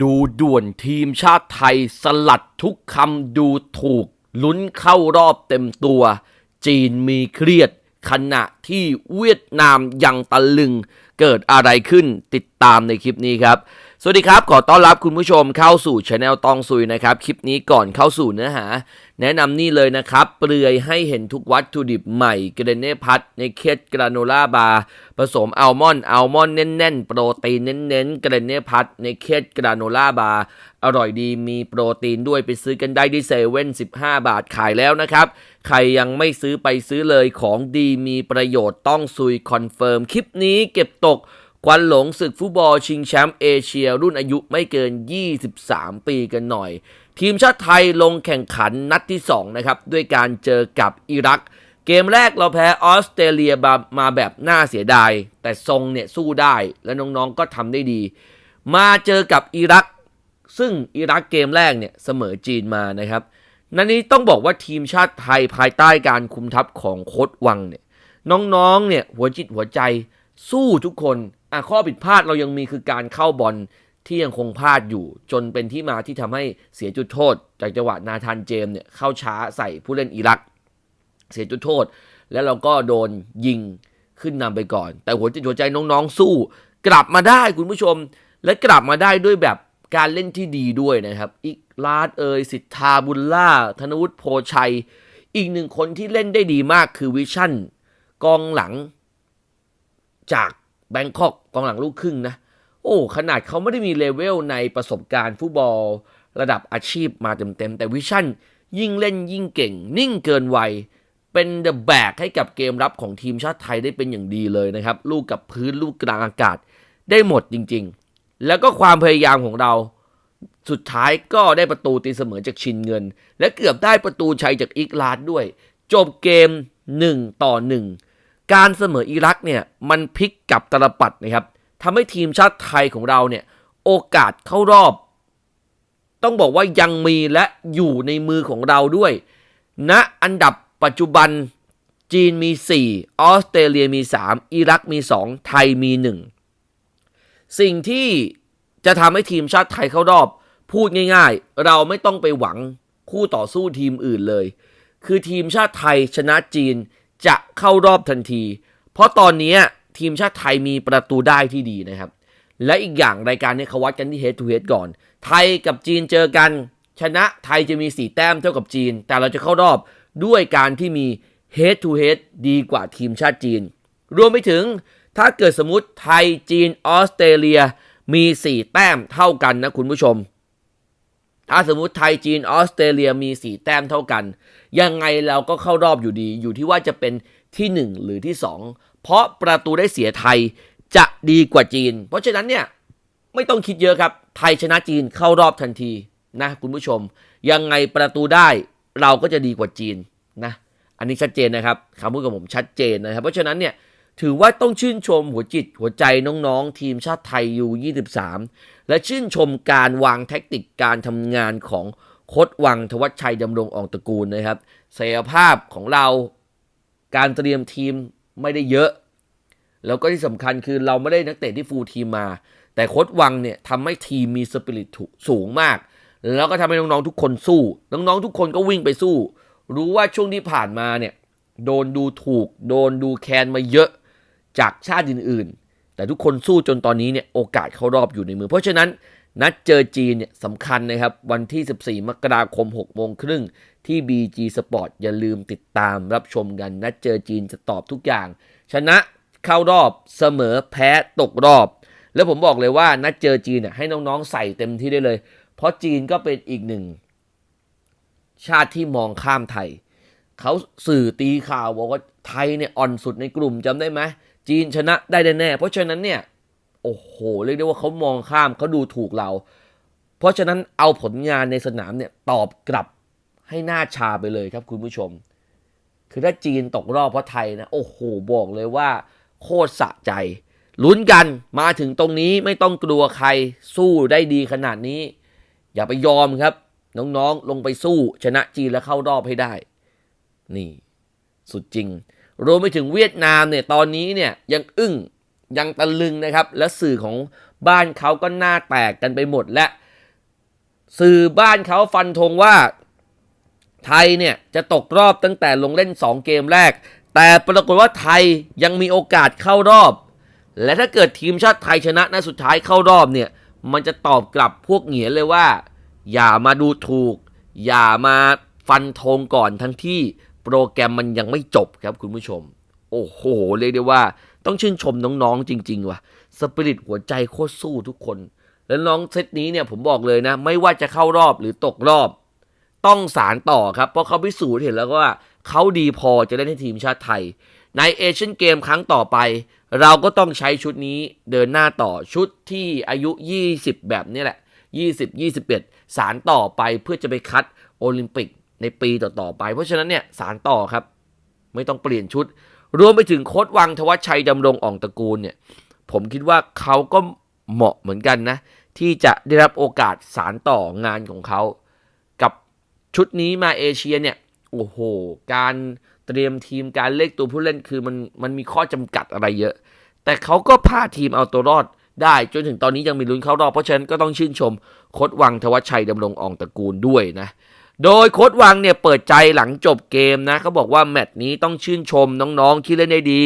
ดูด่วนทีมชาติไทยสลัดทุกคำดูถูก ลุ้นเข้ารอบเต็มตัว จีนมีเครียด ขณะที่เวียดนามยังตะลึง เกิดอะไรขึ้นติดตามในคลิปนี้ครับ สวัสดีครับ ขอต้อนรับคุณผู้ชมเข้าสู่ช anel ตองซุยนะครับ คลิปนี้ก่อนเข้าสู่เนื้อหา แนะนำนี่เลยนะครับ เปลือยให้เห็นทุกวัตถุดิบใหม่เกรเน่พัทในเคสกราโนล่าบาร์ผสมอัลมอนด์อัลมอนด์แน่นๆ โปรตีนเน้นๆเกรเน่พัทในเคสกราโนล่าบาร์อร่อยดีมีโปรตีนด้วยไปซื้อกันได้ที่เซเว่น15 บาทขายแล้วนะครับ ใครยังไม่ซื้อไปซื้อเลยของดีมีประโยชน์ต้องซุยคอนเฟิร์มคลิปนี้เก็บตก ควันหลงศึกฟุตบอลชิงแชมป์เอเชียรุ่นอายุไม่เกิน 23 ปีกันหน่อย ทีมชาติไทยลงแข่งขันนัดที่ 2 นะครับ ด้วยการเจอกับอิรัก เกมแรกเราแพ้ออสเตรเลียมาแบบน่าเสียดาย แต่ทรงเนี่ยสู้ได้และน้องๆก็ทำได้ดี มาเจอกับอิรัก ซึ่งอิรักเกมแรกเนี่ยเสมอจีนมานะครับนันนี้ต้องบอกว่าทีมชาติไทยภายใต้การคุมทัพของโค้ดวังเนี่ยน้องๆเนี่ยหัวจิตหัวใจสู้ทุกคน อะข้อผิดพลาดเรายังมีคือการเข้าบอลที่ยังคงพลาดอยู่ จนเป็นที่มาที่ทำให้เสียจุดโทษ จากจังหวะนาธานเจมส์เนี่ยเข้าช้าใส่ผู้เล่นอิรัก เสียจุดโทษ แล้วเราก็โดนยิงขึ้นนำไปก่อน แต่หัวจิตหัวใจน้องๆสู้ กลับมาได้คุณผู้ชม และกลับมาได้ด้วยแบบการเล่นที่ดีด้วยนะครับ อีกลาดเอยสิทธาบุญล่า ธนวุฒิโพชัย อีกหนึ่งคนที่เล่นได้ดีมากคือวิชั่น กองหลังจาก แบงคอกกองหลังลูกครึ่งนะ โอ้ขนาดเขาไม่ได้มีเลเวลในประสบการณ์ฟุตบอล ระดับอาชีพมาเต็มๆ แต่วิชั่นยิ่งเล่นยิ่งเก่ง นิ่งเกินวัยเป็นเดอะแบกให้กับเกมรับของทีมชาติไทยได้เป็นอย่างดีเลยนะครับ ลูกกับพื้นลูกกลางอากาศได้หมดจริง ๆ แล้วก็ความพยายามของเราสุดท้ายก็ได้ประตูตีเสมอจากชินเงิน และเกือบได้ประตูชัยจากอิกลาดด้วย จบเกม 1 ต่อ 1 การเสมออิรักเนี่ยมันพลิกกลับตลปัดนะครับทำให้ทีมชาติไทยของเราเนี่ยโอกาสเข้ารอบ ต้องบอกว่ายังมีและอยู่ในมือของเราด้วยณอันดับปัจจุบันจีนมี 4 ออสเตรเลียมี 3 อิรักมี 2 ไทยมี 1 สิ่งที่จะทำให้ทีมชาติไทยเข้ารอบ พูดง่ายๆ เราไม่ต้องไปหวังคู่ต่อสู้ทีมอื่นเลย คือทีมชาติไทยชนะจีน จะเข้ารอบทันที เพราะตอนนี้ทีมชาติไทยมีประตูได้ที่ดีนะครับ และอีกอย่างรายการนี้เขาวัดกันที่ head to head ก่อน ไทยกับจีนเจอกัน ชนะไทยจะมี 4 แต้มเท่ากับจีน แต่เราจะเข้ารอบด้วยการที่มี head to head ดีกว่าทีมชาติจีน รวมไปถึงถ้าเกิดสมมติไทยจีนออสเตรเลียมี 4 แต้มเท่ากันนะคุณผู้ชม ถ้าสมมติไทยจีนออสเตรเลียมี 4 แต้มเท่ากัน ยังไงเราก็เข้ารอบอยู่ดี อยู่ที่ว่าจะเป็นที่ 1 หรือที่ 2 เพราะประตูได้เสียไทยจะดีกว่าจีน เพราะฉะนั้นเนี่ยไม่ต้องคิดเยอะครับ ไทยชนะจีนเข้ารอบทันทีนะคุณผู้ชม ยังไงประตูได้เราก็จะดีกว่าจีนนะอันนี้ชัดเจนนะครับคำพูดกับผมชัดเจนนะครับ เพราะฉะนั้นเนี่ยถือว่าต้องชื่นชมหัวจิตหัวใจน้องๆ ทีมชาติไทยยู23และชื่นชมการวางแท็กติกการทำงานของ โคดวังทวัชชัยดำรงอองตระกูลนะครับศักยภาพของเราการเตรียมทีมไม่ได้เยอะ แล้วก็ที่สำคัญคือเราไม่ได้นักเตะที่ฟูลทีมมา แต่โคดวังเนี่ยทำให้ทีมมีสปิริตสูงมาก แล้วก็ทำให้น้องๆทุกคนสู้ น้องๆทุกคนก็วิ่งไปสู้ รู้ว่าช่วงที่ผ่านมาเนี่ยโดนดูถูก โดนดูแคนมาเยอะจากชาติอื่นๆ แต่ทุกคนสู้จนตอนนี้เนี่ยโอกาสเข้ารอบอยู่ในมือ เพราะฉะนั้น นัดเจอจีนเนี่ยสำคัญนะครับ วันที่ 14 มกราคม 6 โมงครึ่ง ที่ BG Sport อย่าลืมติดตามรับชมกัน นัดเจอจีนจะตอบทุกอย่าง ชนะเข้ารอบเสมอแพ้ตกรอบ แล้วผมบอกเลยว่านัดเจอจีนเนี่ยให้น้องๆใส่เต็มที่ได้เลย เพราะจีนก็เป็นอีกหนึ่ง ชาติที่มองข้ามไทย เขาสื่อตีข่าวบอกว่าไทยเนี่ยอ่อนสุดในกลุ่มจำได้ไหมจีนชนะได้แน่เพราะฉะนั้นเนี่ย โอ้โห เรียกได้ว่าเขามองข้ามเขาดูถูกเรา เพราะฉะนั้นเอาผลงานในสนามเนี่ยตอบกลับให้หน้าชาไปเลยครับคุณผู้ชม คือถ้าจีนตกรอบเพราะไทยนะ โอ้โห บอกเลยว่า โคตรสะใจลุ้นกันมาถึงตรงนี้ไม่ต้องกลัวใครสู้ได้ดีขนาดนี้ อย่าไปยอมครับ น้องๆลงไปสู้ชนะจีนแล้วเข้ารอบให้ได้ นี่ สุดจริง รวมไปถึงเวียดนามเนี่ยตอนนี้เนี่ยยังอึ้ง ยังตะลึงนะครับ และสื่อของบ้านเขาก็หน้าแตกกันไปหมดและ สื่อบ้านเขาฟันธงว่าไทยเนี่ยจะตกรอบตั้งแต่ลงเล่น 2 เกมแรก แต่ปรากฏว่าไทยยังมีโอกาสเข้ารอบ และถ้าเกิดทีมชาติไทยชนะในสุดท้ายเข้ารอบเนี่ย มันจะตอบกลับพวกเหงียนเลยว่า อย่ามาดูถูก อย่ามาฟันธงก่อนทั้งที่โปรแกรมมันยังไม่จบครับคุณผู้ชม โอ้โห เรียกได้ว่า ต้องชื่นชมน้องๆจริง ๆ ว่ะสปิริตหัวใจโคตรสู้ทุกคน แล้วน้องเซตนี้เนี่ยผมบอกเลยนะ ไม่ว่าจะเข้ารอบหรือตกรอบ ต้องสารต่อครับ เพราะเขาพิสูจน์เห็นแล้วว่าเขาดีพอจะเล่นให้ทีมชาติไทย ในเอเชียนเกมครั้งต่อไป เราก็ต้องใช้ชุดนี้เดินหน้าต่อชุดที่อายุ 20 แบบนี้แหละ 20 21 สารต่อไปเพื่อจะไปคัดโอลิมปิกในปีต่อๆไป เพราะฉะนั้นเนี่ยสารต่อครับ ไม่ต้องเปลี่ยนชุด รวมไปถึงโค้ดวังทวัชชัยดำรงอ่องตระกูลเนี่ย ผมคิดว่าเขาก็เหมาะเหมือนกันนะ ที่จะได้รับโอกาสสารต่องานของเขา กับชุดนี้มาเอเชียเนี่ย โอ้โห การเตรียมทีมการเลือกตัวผู้เล่นคือมันมันมีข้อจำกัดอะไรเยอะ แต่เขาก็พาทีมเอาตัวรอดได้จนถึงตอนนี้ยังมีลุ้นเข้ารอบเพราะฉะนั้นก็ต้องชื่นชมโค้ดวังทวัชชัยดำรงอ่องตระกูลด้วยนะ โดยโค้ดวังเนี่ยเปิดใจหลังจบเกมนะเขาบอกว่าแมตช์นี้ต้องชื่นชมน้องๆที่เล่นได้ดี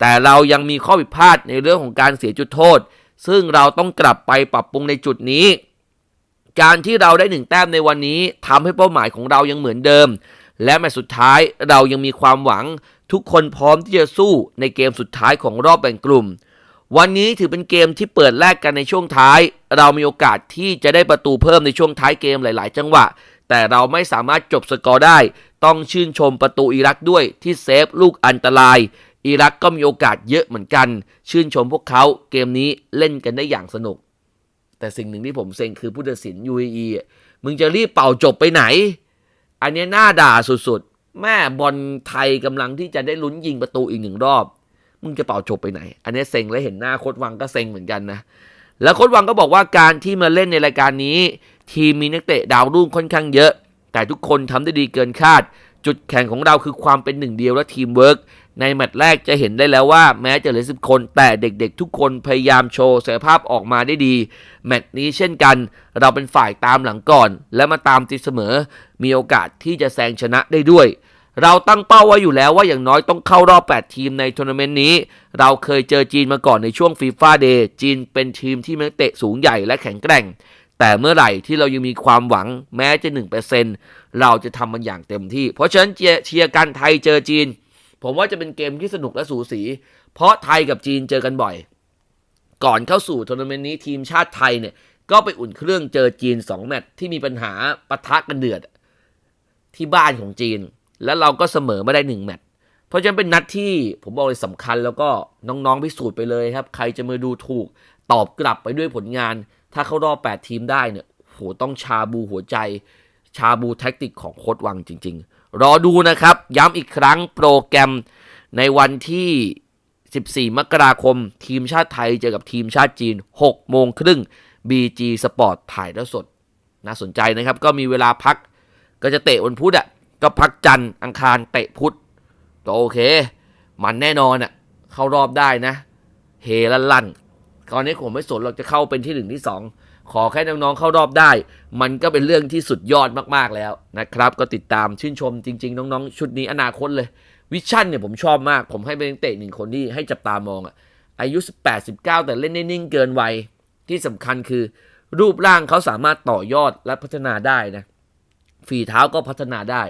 แต่เรายังมีข้อผิดพลาดในเรื่องของการเสียจุดโทษ ซึ่งเราต้องกลับไปปรับปรุงในจุดนี้ การที่เราได้หนึ่งแต้มในวันนี้ทำให้เป้าหมายของเรายังเหมือนเดิม และแมตช์สุดท้ายเรายังมีความหวังทุกคนพร้อมที่จะสู้ในเกมสุดท้ายของรอบแบ่งกลุ่ม วันนี้ถือเป็นเกมที่เปิดแลกกันในช่วงท้าย เรามีโอกาสที่จะได้ประตูเพิ่มในช่วงท้ายเกมหลาย ๆ จังหวะ แต่เราไม่สามารถจบสกอร์ได้ ต้องชื่นชมประตูอิรักด้วยที่เซฟลูกอันตราย อิรักก็มีโอกาสเยอะเหมือนกัน ชื่นชมพวกเขาเกมนี้เล่นกันได้อย่างสนุก แต่สิ่งหนึ่งที่ผมเซ็งคือผู้ตัดสิน UAE อะมึงจะรีบเป่าจบไปไหน อันนี้น่าด่าสุดๆ แม่บอลไทยกำลังที่จะได้ลุ้นยิงประตูอีกหนึ่งรอบ มึงจะเป่าจบไปไหน อันนี้เซ็งและเห็นหน้าโคดวังก็เซ็งเหมือนกันนะแล้วโคดวังก็บอกว่าการที่มาเล่นในรายการนี้ทีมมีนักเตะดาวรุ่งค่อนข้างเยอะ แต่ทุกคนทำได้ดีเกินคาด จุดแข็งของเราคือความเป็นหนึ่งเดียวและทีมเวิร์กในแมตช์แรกจะเห็นได้แล้วว่าแม้จะเหลือสิบคน แต่เด็กๆ ทุกคนพยายามโชว์ศักยภาพออกมาได้ดี แมตช์นี้เช่นกัน เราเป็นฝ่ายตามหลังก่อน และมาตามตีเสมอ มีโอกาสที่จะแซงชนะได้ด้วยเราตั้งเป้าไว้อยู่แล้วว่าอย่างน้อยต้องเข้ารอบ 8 ทีมในทัวร์นาเมนต์นี้ เราเคยเจอจีนมาก่อนในช่วงฟีฟ่าเดย์จีนเป็นทีมที่มีนักเตะสูงใหญ่และแข็งแกร่ง แต่เมื่อไหร่ที่เรายังมีความหวังแม้จะ 1%เราจะทำมันอย่างเต็มที่ เพราะฉะนั้นเชียร์เชียร์กันไทยเจอจีน ผมว่าจะเป็นเกมที่สนุกและสูสี เพราะไทยกับจีนเจอกันบ่อย ก่อนเข้าสู่ทัวร์นาเมนต์นี้ทีมชาติไทยเนี่ยก็ไปอุ่นเครื่องเจอจีน 2 แมตช์ที่มีปัญหาปะทะกันเดือด ที่บ้านของจีน แล้วเราก็เสมอไม่ได้ 1 แมตช์เพราะฉะนั้นเป็นนัดที่ผมบอกเลยสำคัญแล้วก็น้องๆพิสูจน์ไปเลยครับ ใครจะมาดูถูกตอบกลับไปด้วยผลงาน ถ้าเข้ารอบ 8 ทีมได้เนี่ยโหต้องชาบูหัวใจ ชาบูแท็กติกของโค้ดวังจริง ๆ รอดูนะครับ ย้ำอีกครั้งโปรแกรมในวันที่ 14 มกราคม ทีมชาติไทยเจอกับทีมชาติจีน 6 โมงครึ่ง BG Sport ถ่ายแล้วสด น่าสนใจนะครับ ก็มีเวลาพัก ก็จะเตะวันพุธอะ ก็พักจันทร์อังคารเตะพุธก็โอเค มันแน่นอนอะ เข้ารอบได้นะ เฮลั่นลั่น ตอนนี้ผมไม่สนเราจะเข้าเป็นที่หนึ่งที่สองขอแค่น้องๆเข้ารอบได้ มันก็เป็นเรื่องที่สุดยอดมากๆแล้วนะครับ ก็ติดตามชื่นชมจริง ๆ น้องๆ ชุดนี้อนาคตเลย วิชั่นเนี่ยผมชอบมาก ผมให้เป็นเตะหนึ่งคนที่ให้จับตามองอะอายุ 18 19 แต่เล่นได้นิ่งเกินวัยที่สำคัญคือ รูปร่างเขาสามารถต่อยอดและพัฒนาได้นะฝีเท้าก็พัฒนาได้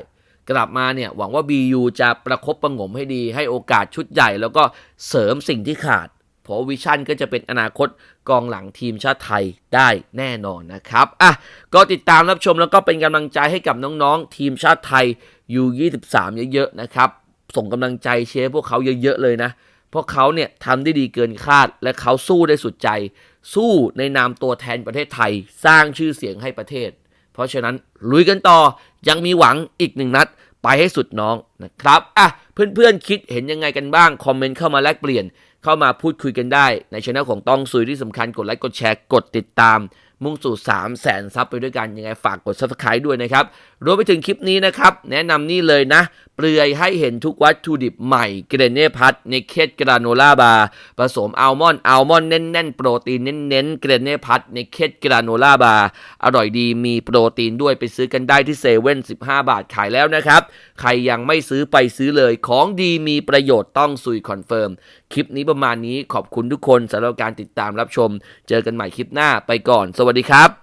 กลับมาเนี่ยหวังว่า BU จะประคบประงมให้ดี ให้โอกาสชุดใหญ่ แล้วก็เสริมสิ่งที่ขาด เพราะวิชั่นก็จะเป็นอนาคตกองหลังทีมชาติไทยได้แน่นอนนะครับอะก็ติดตามรับชมแล้วก็เป็นกำลังใจให้กับน้องๆ ทีมชาติไทย U23 เยอะๆนะครับ ส่งกำลังใจเชียร์พวกเขาเยอะๆเลยนะ เพราะเขาเนี่ยทำได้ดีเกินคาด และเขาสู้ได้สุดใจ สู้ในนามตัวแทนประเทศไทย สร้างชื่อเสียงให้ประเทศ เพราะฉะนั้นลุยกันต่อยังมีหวังอีกหนึ่งนัดไปให้สุดน้องนะครับอะเพื่อนๆคิดเห็นยังไงกันบ้างคอมเมนต์เข้ามาแลกเปลี่ยน เข้ามาพูดคุยกันได้ในช่องของต้องซุยที่สำคัญกดไลค์กดแชร์กดติดตาม มุ่งสู่ 3 0 0แสนซับไปด้วยกันยังไงฝากกด subscribe ด้วยนะครับรวมไปถึงคลิปนี้นะครับ แนะนำนี่เลยนะเปลือยให้เห็นทุกวัตถุดิบใหม่เกรเนพัทในเคสกราโนล่าบาร์ผสมอัลมอนด์อัลมอนด์แน่นๆ โปรตีนเน้นๆเกรเนพัทในเคสกราโนล่าบาร์อร่อยดีมีโปรตีนด้วยไปซื้อกันได้ที่เซเว่น15บาทขายแล้วนะครับ ใครยังไม่ซื้อไปซื้อเลยของดีมีประโยชน์ต้องซุยคอนเฟิร์มคลิปนี้ประมาณนี้ขอบคุณทุกคนสำหรับการติดตามรับชม เจอกันใหม่คลิปหน้าไปก่อน สวัสดีครับ